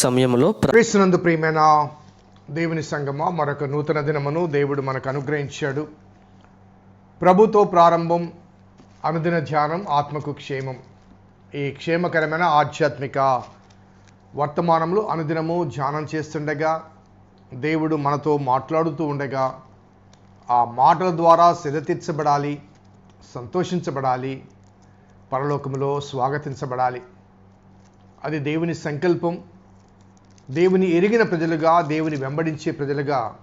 సమయంలో ప్ర- క్రీస్తునందు ప్రియమైన దేవుని సంగమ మరొక నూతన దినమును దేవుడు మనకు అనుగ్రహించాడు. ప్రభుతో ప్రారంభం అనుదిన ధ్యానం ఆత్మకు క్షేమం. ఈ క్షేమకరమైన ఆధ్యాత్మిక వర్తమానంలో అనుదినము ధ్యానం చేస్తుండగా దేవుడు మనతో మాట్లాడుతూ ఉండగా ఆ మాటల ద్వారా సెదతీర్చబడాలి సంతోషించబడాలి పరలోకములో స్వాగతించబడాలి. అది దేవుని సంకల్పం. దేవుని ఎరిగిన ప్రజలుగా దేవుని వెంబడించే ప్రజలుగా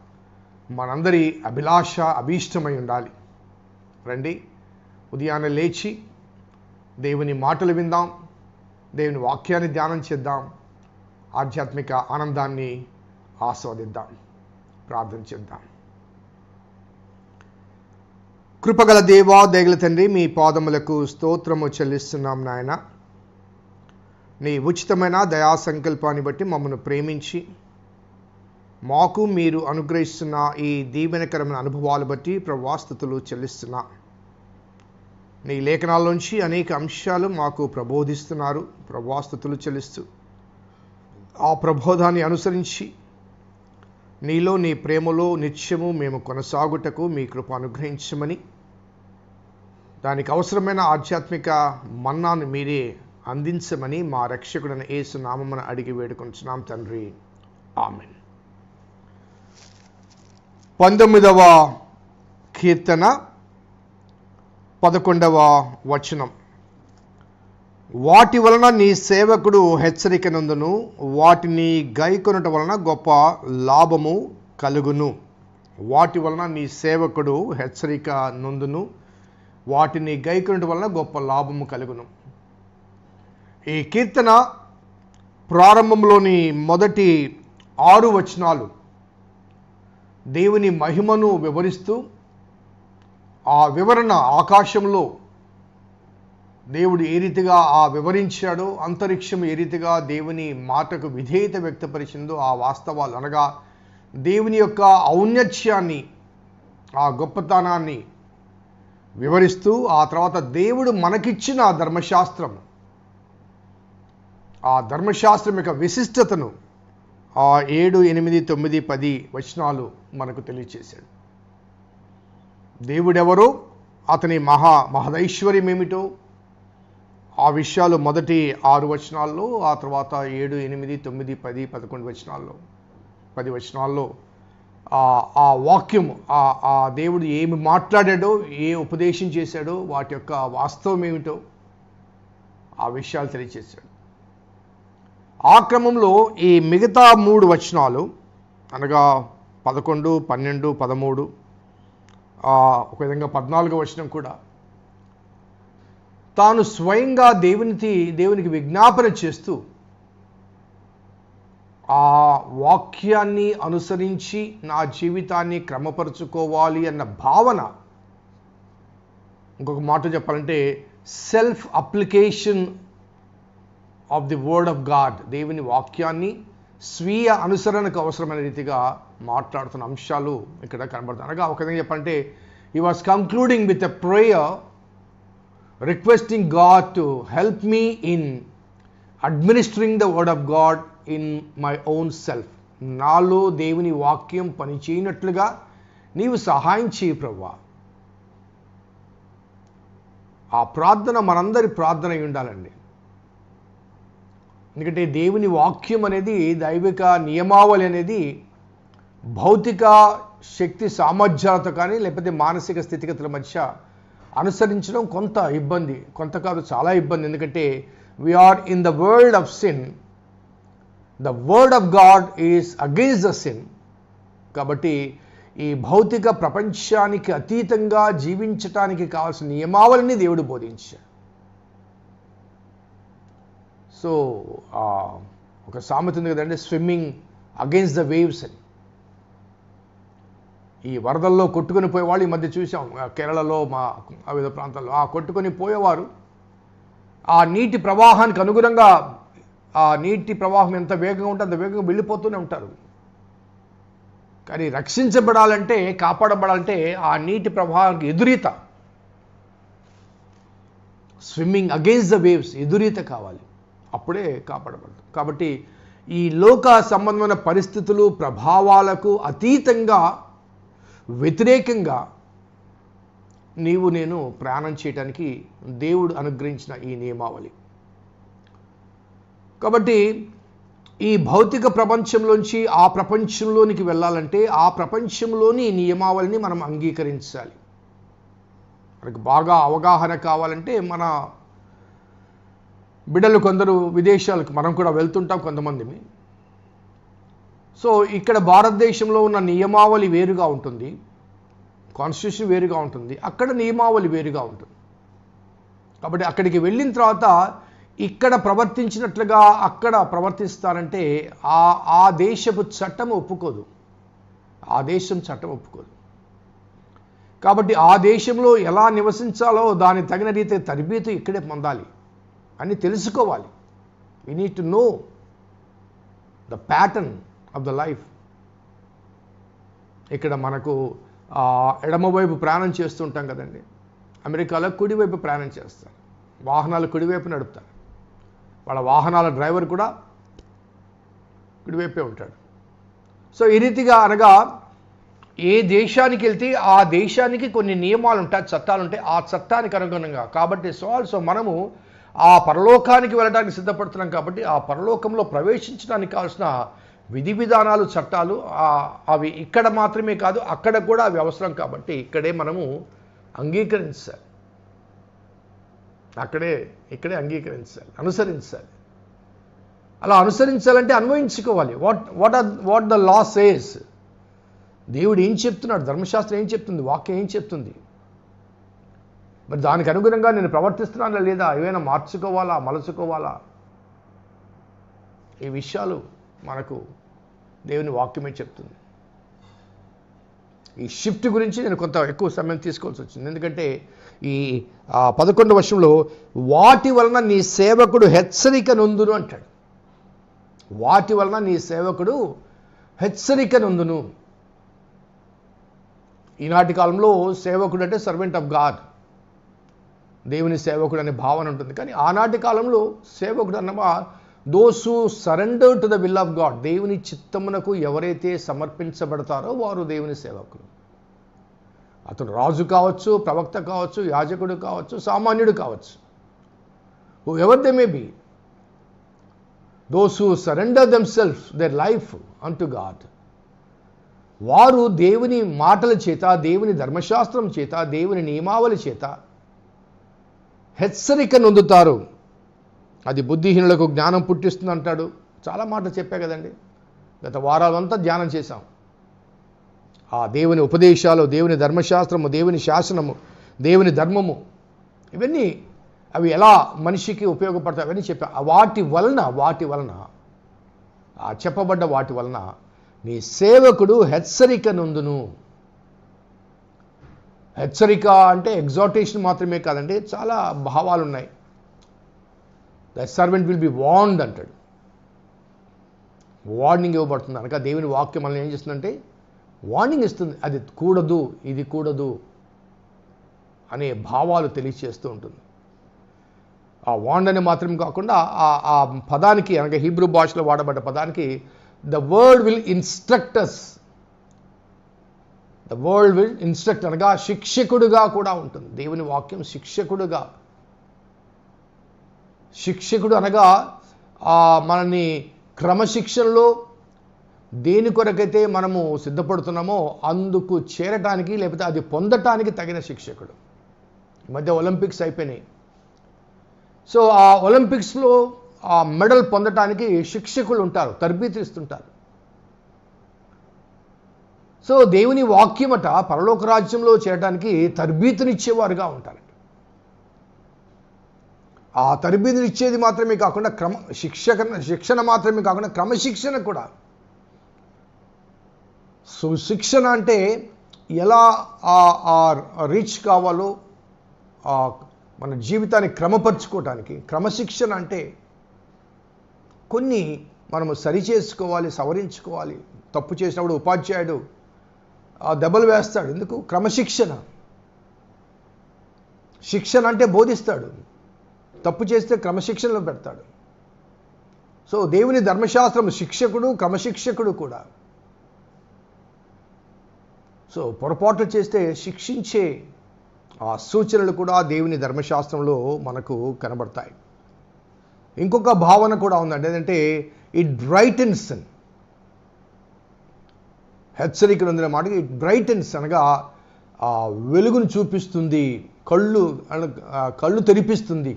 మనందరి అభిలాష అభీష్టమై ఉండాలి. రండి ఉదయాన్నే లేచి దేవుని మాటలు విందాం దేవుని వాక్యాన్ని ధ్యానం చేద్దాం ఆధ్యాత్మిక ఆనందాన్ని ఆస్వాదిద్దాం. ప్రార్థన చేద్దాం. కృపగల దేవా దేగల తండ్రి మీ పాదములకు స్తోత్రము చెల్లిస్తున్నాం నాయన. నీ ఉచితమైన దయా సంకల్పాన్ని బట్టి మమ్మల్ని ప్రేమించి మాకు మీరు అనుగ్రహిస్తున్న ఈ దీవెనకరమైన అనుభవాలు బట్టి ప్రవాస్తుతులు చెల్లిస్తున్నా. నీ లేఖనాల నుంచి అనేక అంశాలు మాకు ప్రబోధిస్తున్నారు. ప్రవాస్తుతులు చెల్లిస్తూ ఆ ప్రబోధాన్ని అనుసరించి నీలో నీ ప్రేమలో నిత్యము మేము కొనసాగుటకు మీ కృప అనుగ్రహించమని దానికి అవసరమైన ఆధ్యాత్మిక మన్నాను మీరే అందించమని మా రక్షకుడైన యేసు నామమున అడిగి వేడుకుంటున్నాం తండ్రి. ఆమెన్. పంతొమ్మిదవ కీర్తన పదకొండవ వచనం. వాటి వలన నీ సేవకుడు హెచ్చరిక నందును వాటిని గైకొనట వలన గొప్ప లాభము కలుగును. వాటి వలన నీ సేవకుడు హెచ్చరిక నందును వాటిని గైకొనట వలన గొప్ప లాభము కలుగును. ఈ కీర్తన ప్రారంభంలోని మొదటి ఆరు వచనాలు దేవుని మహిమను వివరిస్తూ ఆ వివరణ ఆకాశంలో దేవుడు ఏ రీతిగా ఆ వివరించాడో అంతరిక్షం ఏ రీతిగా దేవుని మాటకు విధేయత వ్యక్తపరిచిందో ఆ వాస్తవాలు అనగా దేవుని యొక్క ఔన్నత్యాన్ని ఆ గొప్పతనాన్ని వివరిస్తూ ఆ తర్వాత దేవుడు మనకిచ్చిన ధర్మశాస్త్రము ధర్మశాస్త్రం ఆ ధర్మశాస్త్రం యొక్క విశిష్టతను ఆ ఏడు ఎనిమిది తొమ్మిది పది వచనాలు మనకు తెలియచేశాడు. దేవుడెవరో? అతని మహా మహదైశ్వర్యం ఏమిటో ఆ విషయాలు మొదటి ఆరు వచనాల్లో ఆ తర్వాత ఏడు ఎనిమిది తొమ్మిది పది పదకొండు వచనాల్లో పది వచనాల్లో ఆ ఆ వాక్యం ఆ ఆ దేవుడు ఏమి మాట్లాడాడో ఏ ఉపదేశం చేశాడో వాటి యొక్క వాస్తవం ఏమిటో ఆ విషయాలు తెలియచేశాడు. ఆ క్రమంలో ఈ మిగతా మూడు వచనాలు అనగా పదకొండు పన్నెండు పదమూడు ఒక విధంగా పద్నాలుగో వచనం కూడా. తాను స్వయంగా దేవునికి దేవునికి విజ్ఞాపన చేస్తూ ఆ వాక్యాన్ని అనుసరించి నా జీవితాన్ని క్రమపరుచుకోవాలి అన్న భావన. ఇంకొక మాట చెప్పాలంటే self application of the word of God దేవుని వాక్యాన్ని స్వీయ అనుసరణకు అవసరమైన రీతిగా మాట్లాడుతున్న అంశాలు ఇక్కడ కనబడుతున్నాయి అనగా ఒక విధంగా చెప్పాలంటే ఈ was concluding with a prayer requesting God to help me in administering the word of God in my own self నాలో దేవుని వాక్యం పనిచేయనట్లుగా నీవు సహాయం చేయి ప్రభా ఆ ప్రార్థన మనందరి ప్రార్థన అయి ఉండాలండి. ఎందుకంటే దేవుని వాక్యం అనేది దైవిక నియమావళి అనేది భౌతిక శక్తి సామర్థ్యాలతో కానీ లేకపోతే మానసిక స్థితిగతుల మధ్య అనుసరించడం కొంత ఇబ్బంది. కొంత కాదు చాలా ఇబ్బంది. ఎందుకంటే we are in the world of sin the word of God is against the sin కాబట్టి ఈ భౌతిక ప్రపంచానికి అతీతంగా జీవించటానికి కావాల్సిన నియమావళిని దేవుడు బోధించాడు. సో ఒక సామెత ఉంది కదండి స్విమ్మింగ్ అగైన్స్ ద వేవ్స్ అని. ఈ వరదల్లో కొట్టుకొని పోయేవాళ్ళు ఈ మధ్య చూసాం. కేరళలో మా వివిధ ప్రాంతాల్లో ఆ కొట్టుకొని పోయేవారు. ఆ నీటి ప్రవాహానికి అనుగుణంగా ఆ నీటి ప్రవాహం ఎంత వేగంగా ఉంటే అంత వేగంగా వెళ్ళిపోతూనే ఉంటారు. కానీ రక్షించబడాలంటే కాపాడబడాలంటే ఆ నీటి ప్రవాహానికి ఎదురీత. స్విమ్మింగ్ అగెయిన్స్ ద వేవ్స్ ఎదురీత కావాలి. అప్పుడే కాపాడబడదు కాబట్టి ఈ లోక సంబంధమైన పరిస్థితులు ప్రభావాలకు అతీతంగా వ్యతిరేకంగా నీవు నేను ప్రయాణం చేయడానికి దేవుడు అనుగ్రహించిన ఈ నియమావళి. కాబట్టి ఈ భౌతిక ప్రపంచంలోంచి ఆ ప్రపంచంలోనికి వెళ్ళాలంటే ఆ ప్రపంచంలోని నియమావళిని మనం అంగీకరించాలి. మనకు బాగా అవగాహన కావాలంటే మన బిడ్డలు కొందరు విదేశాలకు మనం కూడా వెళ్తుంటాం కొంతమందిని. సో ఇక్కడ భారతదేశంలో ఉన్న నియమావళి వేరుగా ఉంటుంది. కాన్స్టిట్యూషన్ వేరుగా ఉంటుంది. అక్కడ నియమావళి వేరుగా ఉంటుంది. కాబట్టి అక్కడికి వెళ్ళిన తర్వాత ఇక్కడ ప్రవర్తించినట్లుగా అక్కడ ప్రవర్తిస్తారంటే ఆ ఆ దేశపు చట్టం ఒప్పుకోదు. ఆ దేశం చట్టం ఒప్పుకోదు. కాబట్టి ఆ దేశంలో ఎలా నివసించాలో దాని తగిన రీతి తరబీతు ఇక్కడే పొందాలి. అని తెలుసుకోవాలి. We need to know the pattern of the life ఇక్కడ మనకు ఎడమవైపు ప్రయాణం చేస్తుంటాం కదండి. అమెరికాలో కుడివైపు ప్రయాణం చేస్తారు. వాహనాలు కుడివైపు నడుపుతారు. వాళ్ళ వాహనాల డ్రైవర్ కూడా కుడివైపే ఉంటాడు. సో ఈ రీతిగా అనగా ఏ దేశానికి వెళ్తే ఆ దేశానికి కొన్ని నియమాలు ఉంటాయి చట్టాలు ఉంటాయి. ఆ చట్టానికి అనుగుణంగా. కాబట్టి సో ఆల్సో మనము ఆ పరలోకానికి వెళ్ళడానికి సిద్ధపడుతున్నాం కాబట్టి ఆ పరలోకంలో ప్రవేశించడానికి కావాల్సిన విధి విధానాలు చట్టాలు అవి ఇక్కడ మాత్రమే కాదు అక్కడ కూడా అవి అవసరం కాబట్టి ఇక్కడే మనము అంగీకరించాలి. అక్కడే ఇక్కడే అంగీకరించాలి అనుసరించాలి. అలా అనుసరించాలంటే అన్వయించుకోవాలి. What what are what the law says దేవుడు ఏం చెప్తున్నాడు? ధర్మశాస్త్రం ఏం చెప్తుంది? వాక్యం ఏం చెప్తుంది? మరి దానికి అనుగుణంగా నేను ప్రవర్తిస్తున్నానా లేదా? ఏమైనా మార్చుకోవాలా మలుచుకోవాలా? ఈ విషయాలు మనకు దేవుని వాక్యమే చెప్తుంది. ఈ షిఫ్ట్ గురించి నేను కొంత ఎక్కువ సమయం తీసుకోవాల్సి వచ్చింది. ఎందుకంటే ఈ పదకొండు వర్షంలో వాటి వలన నీ సేవకుడు హెచ్చరిక నొందును అంటాడు. వాటి వలన నీ సేవకుడు హెచ్చరిక నొందును. ఈనాటి కాలంలో సేవకుడు అంటే సర్వెంట్ ఆఫ్ గాడ్ దేవుని సేవకుడు అనే భావన ఉంటుంది. కానీ ఆనాటి కాలంలో సేవకుడు అన్నమా those who surrender to the will of God దేవుని చిత్తమునకు ఎవరైతే సమర్పించబడతారో వారు దేవుని సేవకులు. అతను రాజు కావచ్చు ప్రవక్త కావచ్చు యాజకుడు కావచ్చు సామాన్యుడు కావచ్చు. Whoever they may be those who surrender them self their life unto God వారు దేవుని మాటల చేత దేవుని ధర్మశాస్త్రం చేత దేవుని నియమావళి చేత హెచ్చరిక నొందుతారు. అది బుద్ధిహీనులకు జ్ఞానం పుట్టిస్తుంది అంటాడు. చాలా మాటలు చెప్పా కదండి. గత వారాలంతా ధ్యానం చేశాం. ఆ దేవుని ఉపదేశాలు దేవుని ధర్మశాస్త్రము దేవుని శాసనము దేవుని ధర్మము ఇవన్నీ అవి ఎలా మనిషికి ఉపయోగపడతాయి అవన్నీ చెప్పా. వాటి వలన వాటి వలన ఆ చెప్పబడ్డ వాటి వలన నీ సేవకుడు హెచ్చరిక నందును. హెచ్చరిక అంటే ఎగ్జాటేషన్ మాత్రమే కాదండి చాలా భావాలు ఉన్నాయి the servant will be warned అంటాడు. వార్నింగ్ ఇవ్వబడుతుంది. అనగా దేవుని వాక్యం మనం ఏం చేస్తుందంటే వార్నింగ్ ఇస్తుంది. అది కూడదు ఇది కూడదు అనే భావాలు తెలియచేస్తూ ఉంటుంది. ఆ వాండ్ అని మాత్రం కాకుండా ఆ ఆ పదానికి అనగా హీబ్రూ భాషలో వాడబడ్డ పదానికి the word will instructors the world will instruct అనగా శిక్షకుడుగా కూడా ఉంటుంది. దేవుని వాక్యం శిక్షకుడుగా. శిక్షకుడు అనగా ఆ మనని క్రమశిక్షణలో దేని కొరకైతే మనము సిద్ధపడుతున్నామో అందుకు చేరటానికి లేకపోతే అది పొందటానికి తగిన శిక్షకుడు. ఈ మధ్య ఒలింపిక్స్ అయిపోయినాయి. సో ఆ ఒలింపిక్స్లో ఆ మెడల్ పొందటానికి శిక్షకులు ఉంటారు తరబీతి ఇస్తుంటారు సో దేవుని వాక్యమట పరలోక రాజ్యంలో చేయడానికి తర్బీతునిచ్చేవారుగా ఉంటారంట ఆ తర్బీతునిచ్చేది మాత్రమే కాకుండా క్రమ శిక్షక శిక్షణ మాత్రమే కాకుండా క్రమశిక్షణ కూడా. సో శిక్షణ అంటే ఎలా ఆ రీచ్ కావాలో ఆ మన జీవితాన్ని క్రమపరుచుకోవటానికి క్రమశిక్షణ అంటే కొన్ని మనము సరి చేసుకోవాలి సవరించుకోవాలి. తప్పు చేసినప్పుడు ఉపాధ్యాయుడు ఆ దెబ్బలు వేస్తాడు. ఎందుకు? క్రమశిక్షణ. శిక్షణ అంటే బోధిస్తాడు. తప్పు చేస్తే క్రమశిక్షణలో పెడతాడు. సో దేవుని ధర్మశాస్త్రం శిక్షకుడు క్రమశిక్షకుడు కూడా. సో పొరపాట్లు చేస్తే శిక్షించే ఆ సూచనలు కూడా దేవుని ధర్మశాస్త్రంలో మనకు కనబడతాయి. ఇంకొక భావన కూడా ఉందండి. ఏంటంటే ఇట్ బ్రైటన్స్ హెచ్చరికలు ఉందిన మాటకి ఇట్ బ్రైటన్స్ అనగా ఆ వెలుగును చూపిస్తుంది కళ్ళు కళ్ళు తెరిపిస్తుంది.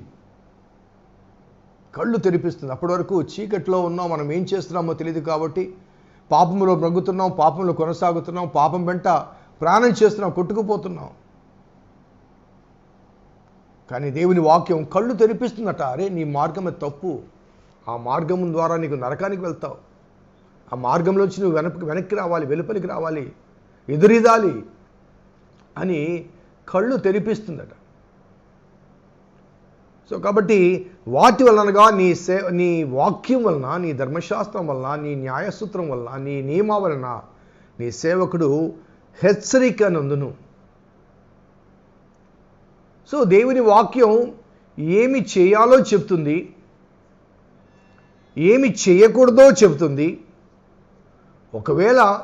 కళ్ళు తెరిపిస్తుంది. అప్పటి వరకు చీకట్లో ఉన్నాం మనం ఏం చేస్తున్నామో తెలియదు కాబట్టి పాపంలో మగ్గుతున్నాం పాపంలో కొనసాగుతున్నాం పాపం వెంట ప్రాణం చేస్తున్నాం కొట్టుకుపోతున్నాం. కానీ దేవుని వాక్యం కళ్ళు తెరిపిస్తుందట. అరే నీ మార్గం తప్పు. ఆ మార్గం ద్వారా నీకు నరకానికి వెళ్తావు. ఆ మార్గంలోంచి నువ్వు వెనక్కి వెనక్కి రావాలి వెలుపలికి రావాలి ఎదురిదాలి అని కళ్ళు తెరిపిస్తుందట. సో కాబట్టి వాటి వలనగా నీ సే నీ వాక్యం వలన నీ ధర్మశాస్త్రం వలన నీ న్యాయసూత్రం వలన నీ నియమ వలన నీ సేవకుడు హెచ్చరిక నందును. సో దేవుని వాక్యం ఏమి చేయాలో చెప్తుంది ఏమి చేయకూడదో చెబుతుంది ఒకవేళ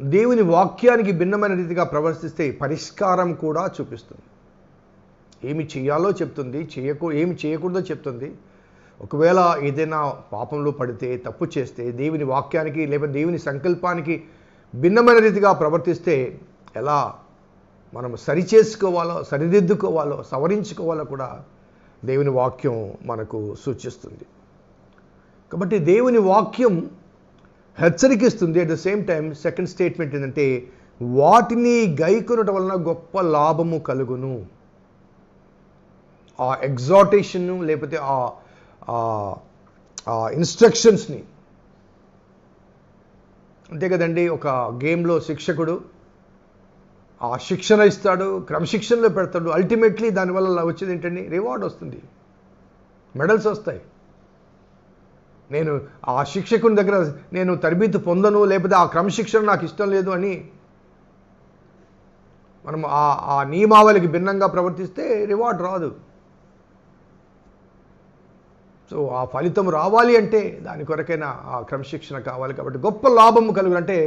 దేవుని వాక్యానికి భిన్నమైన రీతిగా ప్రవర్తిస్తే పరిష్కారం కూడా చూపిస్తుంది. ఏమి చేయాలో చెప్తుంది చేయకూ ఏమి చేయకూడదో చెప్తుంది. ఒకవేళ ఏదైనా పాపంలో పడితే తప్పు చేస్తే దేవుని వాక్యానికి లేకపోతే దేవుని సంకల్పానికి భిన్నమైన రీతిగా ప్రవర్తిస్తే ఎలా మనం సరిచేసుకోవాలో సరిదిద్దుకోవాలో సవరించుకోవాలో కూడా దేవుని వాక్యం మనకు సూచిస్తుంది. కాబట్టి దేవుని వాక్యం హెచ్చరికిస్తుంది. At the same time second statement ఏంటంటే వాటిని గైకొనటం వలన గొప్ప లాభము కలుగును. ఆ ఎగ్జాటేషన్ లేకపోతే ఆ ఆ ఇన్స్ట్రక్షన్స్ని అంతే కదండి ఒక గేమ్లో శిక్షకుడు ఆ శిక్షణ ఇస్తాడు క్రమశిక్షణలో పెడతాడు. అల్టిమేట్లీ దానివల్ల వచ్చేది ఏంటండి రివార్డ్ వస్తుంది. మెడల్స్ వస్తాయి. నేను ఆ శిక్షకుని దగ్గర నేను తరబీదు పొందను లేకపోతే ఆ క్రమశిక్షణ నాకు ఇష్టం లేదు అని మనం ఆ ఆ నియమావళికి భిన్నంగా ప్రవర్తిస్తే రివార్డ్ రాదు. సో ఆ ఫలితం రావాలి అంటే దాని కొరకైనా ఆ క్రమశిక్షణ కావాలి కాబట్టి గొప్ప లాభం కలుగునంటే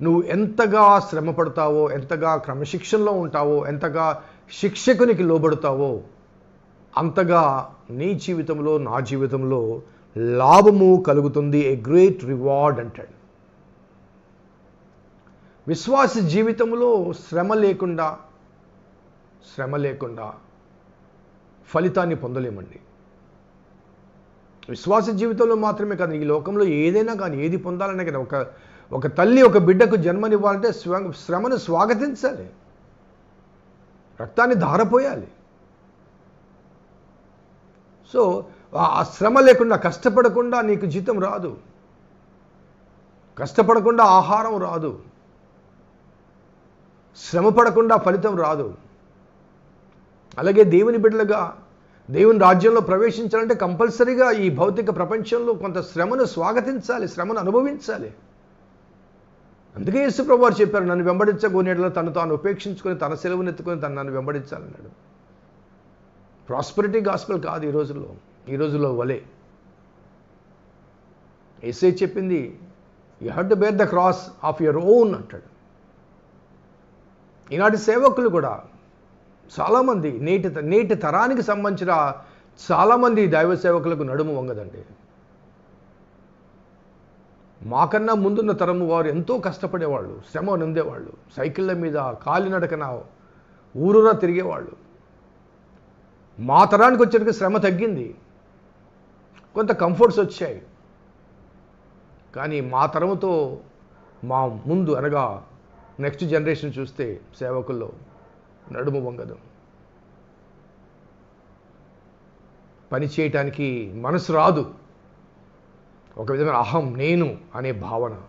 నువ్వు ఎంతగా శ్రమ పడతావో ఎంతగా క్రమశిక్షణలో ఉంటావో ఎంతగా శిక్షకునికి లోబడతావో అంతగా నీ జీవితంలో నా జీవితంలో లాభము కలుగుతుంది ఏ గ్రేట్ రివార్డ్ అంటాడు. విశ్వాస జీవితంలో శ్రమ లేకుండా శ్రమ లేకుండా ఫలితాన్ని పొందలేమండి. విశ్వాస జీవితంలో మాత్రమే కాదు ఈ లోకంలో ఏదైనా కానీ ఏది పొందాలనే కదా ఒక ఒక తల్లి ఒక బిడ్డకు జన్మనివ్వాలంటే స్వ శ్రమను స్వాగతించాలి. రక్తాన్ని ధారపోయాలి. సో ఆ శ్రమ లేకుండా కష్టపడకుండా నీకు జీతం రాదు. కష్టపడకుండా ఆహారం రాదు. శ్రమ పడకుండా ఫలితం రాదు. అలాగే దేవుని బిడ్డలుగా దేవుని రాజ్యంలో ప్రవేశించాలంటే కంపల్సరీగా ఈ భౌతిక ప్రపంచంలో కొంత శ్రమను స్వాగతించాలి శ్రమను అనుభవించాలి. అందుకే యేసుప్రభు వారు చెప్పారు నన్ను వెంబడించగోనేట్లో తను తాను ఉపేక్షించుకొని తన సెలవును ఎత్తుకొని తను నన్ను వెంబడించాలన్నాడు. ప్రాస్పరిటీ గాస్పల్ కాదు ఈ రోజుల్లో. ఈ రోజుల్లో వలే. ఎస్ఐ చెప్పింది you have to bear the cross of your own అంటాడు. ఈనాటి సేవకులు కూడా చాలామంది నేటి నేటి తరానికి సంబంధించిన చాలామంది దైవ సేవకులకు నడుము వంగదండి. మాకన్నా ముందున్న తరము వారు ఎంతో కష్టపడేవాళ్ళు శ్రమ నొందేవాళ్ళు సైకిళ్ళ మీద కాలినడకన ఊరురా తిరిగేవాళ్ళు. మా తరానికి వచ్చేటికి శ్రమ తగ్గింది. కొంత కంఫర్ట్స్ వచ్చాయి. కానీ మా తరముతో మా ముందు అనగా నెక్స్ట్ జనరేషన్ చూస్తే సేవకుల్లో నడుము వంగదు. పని చేయటానికి మనసు రాదు. ఒక విధమైన అహం నేను అనే భావన.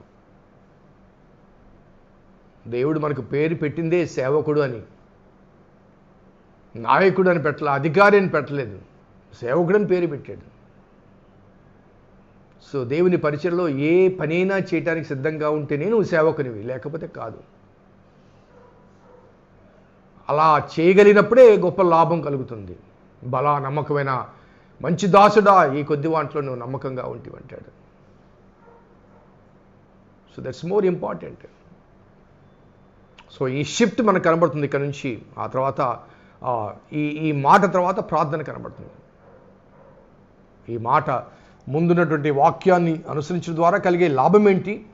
దేవుడు మనకు పేరు పెట్టిందే సేవకుడు అని. నాయకుడు అని పెట్టలే అధికారి అని పెట్టలేదు. సేవకుడు అని పేరు పెట్టాడు. సో దేవుని పరిచయలో ఏ పనైనా చేయటానికి సిద్ధంగా ఉంటేనే నువ్వు సేవకునివి లేకపోతే కాదు. అలా చేయగలిగినప్పుడే గొప్ప లాభం కలుగుతుంది. బలా నమ్మకమైన మంచి దాసుడా ఈ కొద్ది వాంట్లో నువ్వు నమ్మకంగా ఉంటివంటాడు so that's more important so ఈ షిఫ్ట్ మనకు కనబడుతుంది ఇక్కడ నుంచి. ఆ తర్వాత ఈ ఈ మాట తర్వాత ప్రార్థన కనబడుతుంది. ఈ మాట ముందున్నటువంటి వాక్యాన్ని అనుసరించడం ద్వారా కలిగే లాభం ఏంటి?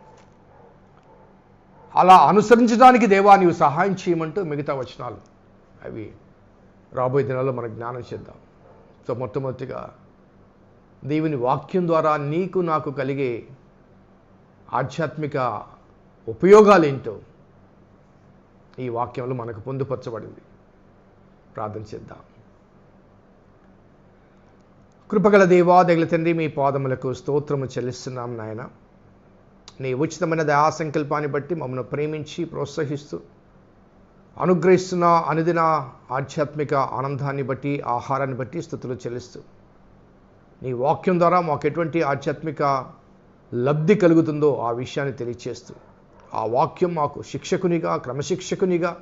అలా అనుసరించడానికి దేవా నీవు సహాయం చేయమంటూ మిగతా వచనాలు అవి రాబోయే దినాల్లో మనకు జ్ఞానం చేద్దాం. సో మొట్టమొదటిగా దేవుని వాక్యం ద్వారా నీకు నాకు కలిగే ఆధ్యాత్మిక ఉపయోగాలు ఏంటో ఈ వాక్యంలో మనకు పొందుపరచబడింది. ప్రార్థన చేద్దాం. కృపగల దేవా దగల తండ్రి మీ పాదములకు స్తోత్రము చెల్లిస్తున్నాం నాయన. నీ ఉచితమైన దయా సంకల్పాన్ని బట్టి మమ్మల్ని ప్రేమించి ప్రోత్సహిస్తూ అనుగ్రహిస్తున్న అనుదిన ఆధ్యాత్మిక ఆనందాన్ని బట్టి ఆహారాన్ని బట్టి స్థుతులు చెల్లిస్తూ నీ వాక్యం ద్వారా మాకు ఎటువంటి ఆధ్యాత్మిక లబ్ధి కలుగుతుందో ఆ విషయాన్ని తెలియచేస్తూ ఆ వాక్యం మాకు శిక్షకునిగా క్రమశిక్షకునిగా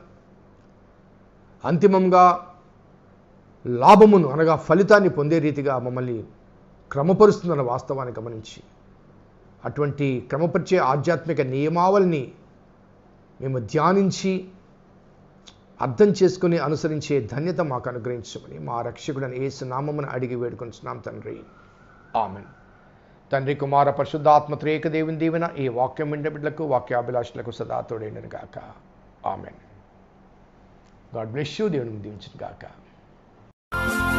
అంతిమంగా లాభమును అనగా ఫలితాన్ని పొందే రీతిగా మమ్మల్ని క్రమపరుస్తుందన్న వాస్తవాన్ని గమనించి అటువంటి క్రమపరిచే ఆధ్యాత్మిక నియమావళిని మేము ధ్యానించి అర్థం చేసుకుని అనుసరించే ధన్యత మాకు అనుగ్రహించమని మా రక్షకుడని ఏసు నామమును అడిగి వేడుకొంటున్నాం తండ్రి. ఆమెన్. తండ్రి కుమార పరిశుద్ధాత్మ త్రేక దేవుని దీవెన ఈ వాక్యం విండ వాక్యాభిలాషులకు సదా తోడైండను గాక. ఆమెన్. God bless you. దేవుని దీవించను గాక. Bye.